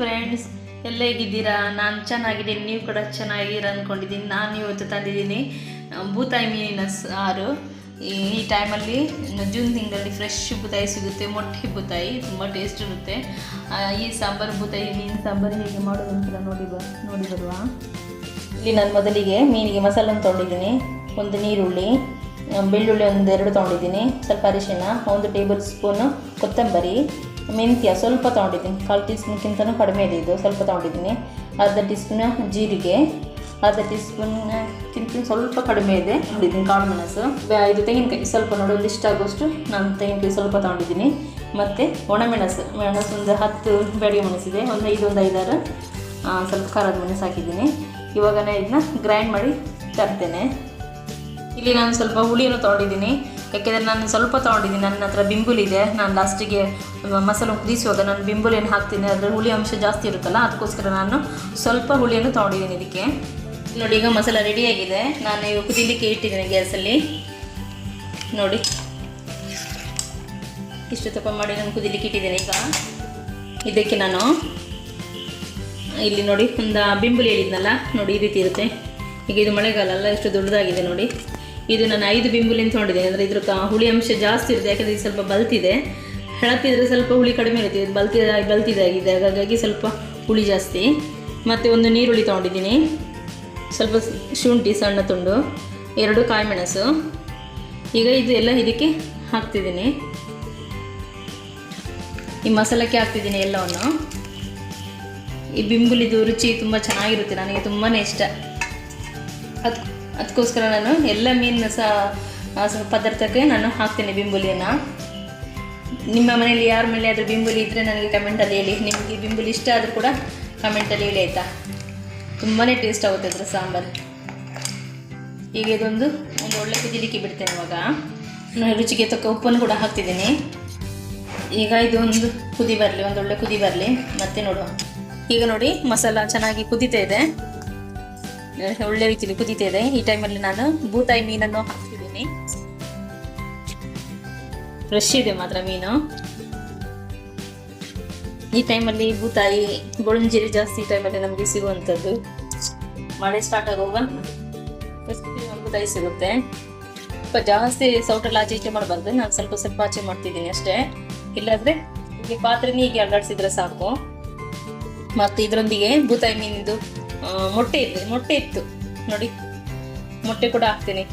Friends ಎಲ್ಲ ಹೇಗಿದ್ದೀರಾ ನಾನು ಚೆನ್ನಾಗಿದ್ದೀನಿ. ನೀವು ಕೂಡ ಚೆನ್ನಾಗಿರ ಅಂದ್ಕೊಂಡಿದ್ದೀನಿ ನಾನು ಇವತ್ತು ತಂದಿದ್ದೀನಿ ಬೂತಾಯಿ ಮೀನಿನ ಸಾರು. ಈ ಟೈಮಲ್ಲಿ ಜೂನ್ ತಿಂಗಳಲ್ಲಿ ಫ್ರೆಶ್ ಬೂತಾಯಿ ಸಿಗುತ್ತೆ. ಮೊಟ್ಟೆ ಬೂತಾಯಿ, ತುಂಬ ಟೇಸ್ಟ್ ಇರುತ್ತೆ. ಈ ಸಾಂಬಾರು ಬೂತಾಯಿ, ಮೀನು ಸಾಂಬಾರು ಹೇಗೆ ಮಾಡೋದು ಅಂತ ನೋಡಿ ಬ, ನೋಡಿ ಬರುವ. ಇಲ್ಲಿ ನಾನು ಮೊದಲಿಗೆ ಮೀನಿಗೆ ಮಸಾಲನ್ನು ತೊಗೊಂಡಿದ್ದೀನಿ ಒಂದು ನೀರುಳ್ಳಿ ಬೆಳ್ಳುಳ್ಳಿ ಒಂದು ಎರಡು ತೊಗೊಂಡಿದ್ದೀನಿ. ಸ್ವಲ್ಪ ಅರಿಶಿನ ಒಂದು ಟೇಬಲ್ ಸ್ಪೂನು ಕೊತ್ತಂಬರಿ, ಮೆಂತ್ಯ ಸ್ವಲ್ಪ ತೊಗೊಂಡಿದ್ದೀನಿ. ಕಾಲು ಟೀ ಸ್ಪೂನ್ಗಿಂತನೂ ಕಡಿಮೆ ಇದೆ ಇದು, ಸ್ವಲ್ಪ ತೊಗೊಂಡಿದ್ದೀನಿ. ಅರ್ಧ ಟೀ ಸ್ಪೂನ್ ಜೀರಿಗೆ, ಅರ್ಧ ಟೀ ಸ್ಪೂನ್ಗಿಂತ ಸ್ವಲ್ಪ ಕಡಿಮೆ ಇದೆ, ನೋಡಿದ್ದೀನಿ ಕಾಳು ಮೆಣಸು. ಇದು ತೆಂಗಿನಕಾಯಿ, ಸ್ವಲ್ಪ ನೋಡಿ ಒಂದು ಇಷ್ಟ ಆಗೋಷ್ಟು ನಾನು ತೆಂಗಿನಕಾಯಿ ಸ್ವಲ್ಪ ತೊಗೊಂಡಿದ್ದೀನಿ. ಮತ್ತು ಒಣಮೆಣಸು, ಮೆಣಸು ಒಂದು ಹತ್ತು ಬೆಳಗ್ಗೆ ಮೆಣಸಿದೆ, ಒಂದು ಐದು, ಒಂದು ಐದಾರು ಸ್ವಲ್ಪ ಖಾರದ ಮೆಣಸು ಹಾಕಿದ್ದೀನಿ. ಇವಾಗ ನಾನು ಇದನ್ನ ಗ್ರೈಂಡ್ ಮಾಡಿ ತರ್ತೇನೆ. ಇಲ್ಲಿ ನಾನು ಸ್ವಲ್ಪ ಹುಳಿಯನ್ನು ತೊಗೊಂಡಿದ್ದೀನಿ. ಯಾಕೆಂದರೆ ನಾನು ಸ್ವಲ್ಪ ತೊಗೊಂಡಿದ್ದೀನಿ. ನನ್ನ ಹತ್ರ ಬಿಂಬುಲಿದೆ ನಾನು ಲಾಸ್ಟಿಗೆ ಮಸಾಲೆ ಕುದಿಸುವಾಗ ನಾನು ಬಿಂಬುಲಿಯನ್ನು ಹಾಕ್ತೀನಿ. ಅದರ ಹುಳಿ ಅಂಶ ಜಾಸ್ತಿ ಇರುತ್ತಲ್ಲ, ಅದಕ್ಕೋಸ್ಕರ ನಾನು ಸ್ವಲ್ಪ ಹುಳಿಯನ್ನು ತೊಗೊಂಡಿದ್ದೀನಿ ಇದಕ್ಕೆ. ನೋಡಿ, ಈಗ ಮಸಾಲ ರೆಡಿಯಾಗಿದೆ ನಾನು ಈಗ ಕುದಿಲಿಕ್ಕೆ ಇಟ್ಟಿದ್ದೀನಿ ಗ್ಯಾಸಲ್ಲಿ ನೋಡಿ. ಇಷ್ಟು ತಪ್ಪ ಮಾಡಿ ನಾನು ಕುದಿಲಿಕ್ಕೆ ಇಟ್ಟಿದ್ದೀನಿ ಈಗ. ಇದಕ್ಕೆ ನಾನು ಇಲ್ಲಿ ನೋಡಿ, ಒಂದು ಬಿಂಬುಲಿ ಹೇಳಿದ್ನಲ್ಲ, ನೋಡಿ ಈ ರೀತಿ ಇರುತ್ತೆ. ಈಗ ಇದು ಮಳೆಗಾಲ ಅಲ್ಲ, ಎಷ್ಟು ದೊಡ್ಡದಾಗಿದೆ ನೋಡಿ. ಇದು ನಾನು ಐದು ಬಿಂಬುಲಿನ ತೊಗೊಂಡಿದ್ದೀನಿ. ಅಂದರೆ ಇದ್ರ ಹುಳಿ ಅಂಶ ಜಾಸ್ತಿ ಇರುತ್ತೆ, ಯಾಕಂದರೆ ಇದು ಸ್ವಲ್ಪ ಬಲ್ತಿದೆ. ಹೆಳತಿದ್ರೆ ಸ್ವಲ್ಪ ಹುಳಿ ಕಡಿಮೆ ಇರುತ್ತೆ. ಇದು ಬಲ್ತಿದ ಬಲ್ತಿದಾಗಿದೆ. ಹಾಗಾಗಿ ಸ್ವಲ್ಪ ಹುಳಿ ಜಾಸ್ತಿ. ಮತ್ತು ಒಂದು ನೀರುಳ್ಳಿ ತೊಗೊಂಡಿದ್ದೀನಿ. ಸ್ವಲ್ಪ ಶುಂಠಿ, ಸಣ್ಣ ತುಂಡು, ಎರಡು ಕಾಯಿಮೆಣಸು. ಈಗ ಇದು ಎಲ್ಲ ಇದಕ್ಕೆ ಹಾಕ್ತಿದ್ದೀನಿ. ಈ ಮಸಾಲಕ್ಕೆ ಹಾಕ್ತಿದ್ದೀನಿ ಎಲ್ಲವನ್ನು. ಈ ಬಿಂಬುಲಿದು ರುಚಿ ತುಂಬ ಚೆನ್ನಾಗಿರುತ್ತೆ. ನನಗೆ ತುಂಬಾ ಇಷ್ಟ. ಅದು ಅದಕ್ಕೋಸ್ಕರ ನಾನು ಎಲ್ಲ ಮೀನು ಸಹ ಆ, ಸ- ಪದಾರ್ಥಕ್ಕೆ ನಾನು ಹಾಕ್ತೇನೆ ಬಿಂಬುಲಿಯನ್ನು. ನಿಮ್ಮ ಮನೆಯಲ್ಲಿ ಯಾರ ಮೇಲೆ ಆದರೂ ಬಿಂಬುಲಿ ಇದ್ದರೆ ನನಗೆ ಕಮೆಂಟಲ್ಲಿ ಹೇಳಿ. ನಿಮಗೆ ಬಿಂಬುಲಿ ಇಷ್ಟ ಆದರೂ ಕೂಡ ಕಮೆಂಟಲ್ಲಿ ಹೇಳಿ ಆಯಿತಾ? ತುಂಬಾ ಟೇಸ್ಟ್ ಆಗುತ್ತೆ ಅದ್ರ ಸಾಂಬಾರು. ಈಗ ಇದೊಂದು ಒಂದು ಒಳ್ಳೆ ಕುದಿಲಿಕ್ಕೆ ಬಿಡ್ತೇನೆ ಇವಾಗ. ನಾನು ರುಚಿಗೆ ತಕ್ಕ ಉಪ್ಪನ್ನು ಕೂಡ ಹಾಕ್ತಿದ್ದೀನಿ. ಈಗ ಇದು ಒಂದು ಕುದಿ ಬರಲಿ ಒಂದು ಒಳ್ಳೆ ಕುದಿ ಬರಲಿ. ಮತ್ತೆ ನೋಡುವ. ಈಗ ನೋಡಿ ಮಸಾಲ ಚೆನ್ನಾಗಿ ಕುದೀತಾ ಇದೆ. ಒಳ್ಳೆ ರೀತಿಯಲ್ಲಿ ಇದೆ ಈ ಟೈಮಲ್ಲಿ ನಾನು ಬೂತಾಯಿ ಮೀನನ್ನು ಹಾಕ್ತಿದ್ದೀನಿ. ಫ್ರೆಶ್ ಇದೆ ಮಾತ್ರ ಮೀನು. ಈ ಟೈಮಲ್ಲಿ ಬೂತಾಯಿ ಗೋಳಂಜೀರಿ ಜಾಸ್ತಿ ಈ ಟೈಮಲ್ಲಿ ನಮಗೆ ಸಿಗುವಂಥದ್ದು. ಮಳೆ ಸ್ಟಾರ್ಟ್ ಆಗುವಾಗ ಬೂತಾಯಿ ಸಿಗುತ್ತೆ. ಸ್ವಲ್ಪ ಜಾಸ್ತಿ ಸೌಟಲ್ಲಿ ಆಚೆ ಈಚೆ ಮಾಡಬಾರ್ದು. ನಾನು ಸ್ವಲ್ಪ ಸ್ವಲ್ಪ ಆಚೆ ಮಾಡ್ತಿದ್ದೀನಿ ಅಷ್ಟೇ. ಇಲ್ಲಾದ್ರೆ ಹೀಗೆ ಪಾತ್ರೆನೇ ಹೀಗೆ ಅಡ್ಡಾಡ್ಸಿದ್ರೆ ಸಾಕು. ಮತ್ತು ಇದರೊಂದಿಗೆ ಬೂತಾಯಿ ಮೀನಿದು ಮೊಟ್ಟೆ ಇದೆ, ಮೊಟ್ಟೆ ಇತ್ತು. ನೋಡಿ, ಮೊಟ್ಟೆ ಕೂಡ ಹಾಕ್ತೀನಿ.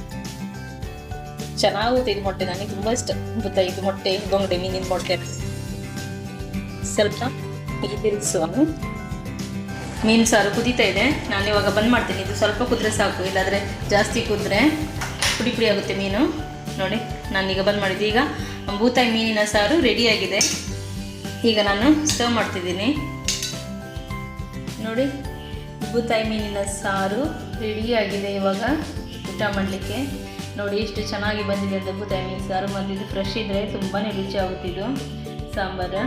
ಚೆನ್ನಾಗುತ್ತೆ ಇದು ಮೊಟ್ಟೆ, ನನಗೆ ತುಂಬ ಇಷ್ಟ. ಬೂತಾಯಿ ಇದು ಮೊಟ್ಟೆ ಬೊಂಗಡೆ ಮೀನಿನ ಮೊಟ್ಟೆ ಸ್ವಲ್ಪ ಈ ತಿರುಗಿಸುವ ಮೀನು ಸಾರು ಕುದೀತಾ ಇದೆ. ನಾನು ಇವಾಗ ಬಂದ್ ಮಾಡ್ತೀನಿ. ಇದು ಸ್ವಲ್ಪ ಕುದ್ರೆ ಸಾಕು, ಇಲ್ಲಾಂದರೆ ಜಾಸ್ತಿ ಕುದ್ರೆ ಪುಡಿ ಪುಡಿ ಆಗುತ್ತೆ ಮೀನು. ನೋಡಿ, ನಾನೀಗ ಬಂದ್ ಮಾಡಿದ್ದೆ. ಈಗ ಬೂತಾಯಿ ಮೀನಿನ ಸಾರು ರೆಡಿಯಾಗಿದೆ ಈಗ ನಾನು ಸರ್ವ್ ಮಾಡ್ತಿದ್ದೀನಿ. ನೋಡಿ. ಬೂತಾಯಿ ಮೀನಿನ ಸಾರು ರೆಡಿಯಾಗಿದೆ ಇವಾಗ. ಊಟ ಮಾಡಲಿಕ್ಕೆ. ನೋಡಿ ಎಷ್ಟು ಚೆನ್ನಾಗಿ ಬಂದಿದೆ ಅಂತ ಬೂತಾಯಿ ಮೀನು ಸಾರು. ಮತ್ತು ಇದು ಫ್ರೆಶ್ ಇದ್ದರೆ ತುಂಬಾ ರುಚಿ ಆಗುತ್ತಿದ್ದು ಸಾಂಬಾರು.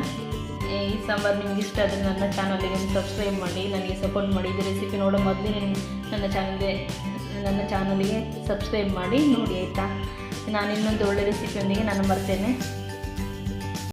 ಈ ಸಾಂಬಾರು ನಿಮ್ಗೆ ಇಷ್ಟ ಆದರೆ ನನ್ನ ಚಾನಲ್ಗೆ ಸಬ್ಸ್ಕ್ರೈಬ್ ಮಾಡಿ, ನನಗೆ ಸಪೋರ್ಟ್ ಮಾಡಿ. ಇದು ರೆಸಿಪಿ ನೋಡೋ ಮೊದಲೇ ನನ್ನ ಚಾನಲ್ಗೆ ನನ್ನ ಚಾನಲ್ಗೆ ಸಬ್ಸ್ಕ್ರೈಬ್ ಮಾಡಿ. ನೋಡಿ ಆಯಿತಾ? ನಾನು ಇನ್ನೊಂದು ಒಳ್ಳೆ ರೆಸಿಪಿಯೊಂದಿಗೆ ನಾನು ಬರ್ತೇನೆ.